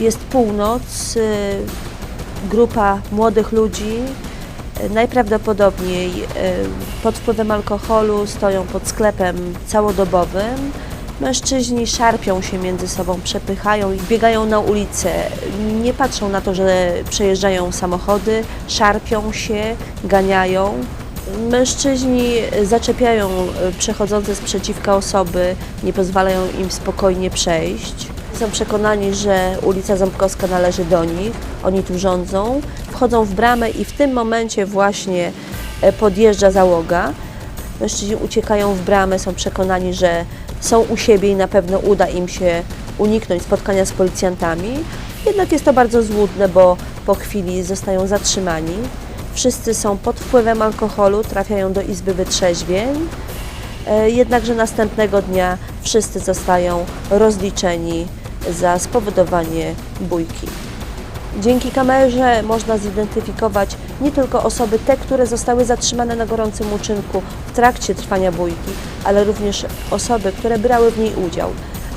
Jest północ, y, grupa młodych ludzi, najprawdopodobniej y, pod wpływem alkoholu stoją pod sklepem całodobowym. Mężczyźni szarpią się między sobą, przepychają i biegają na ulicę. Nie patrzą na to, że przejeżdżają samochody, szarpią się, ganiają. Mężczyźni zaczepiają y, przechodzące sprzeciwka osoby, nie pozwalają im spokojnie przejść. Są przekonani, że ulica Ząbkowska należy do nich, oni tu rządzą, wchodzą w bramę i w tym momencie właśnie e, podjeżdża załoga. Mężczyźni uciekają w bramę, są przekonani, że są u siebie i na pewno uda im się uniknąć spotkania z policjantami. Jednak jest to bardzo złudne, bo po chwili zostają zatrzymani. Wszyscy są pod wpływem alkoholu, trafiają do izby wytrzeźwień. E, Jednakże następnego dnia wszyscy zostają rozliczeni za spowodowanie bójki. Dzięki kamerze można zidentyfikować nie tylko osoby te, które zostały zatrzymane na gorącym uczynku w trakcie trwania bójki, ale również osoby, które brały w niej udział.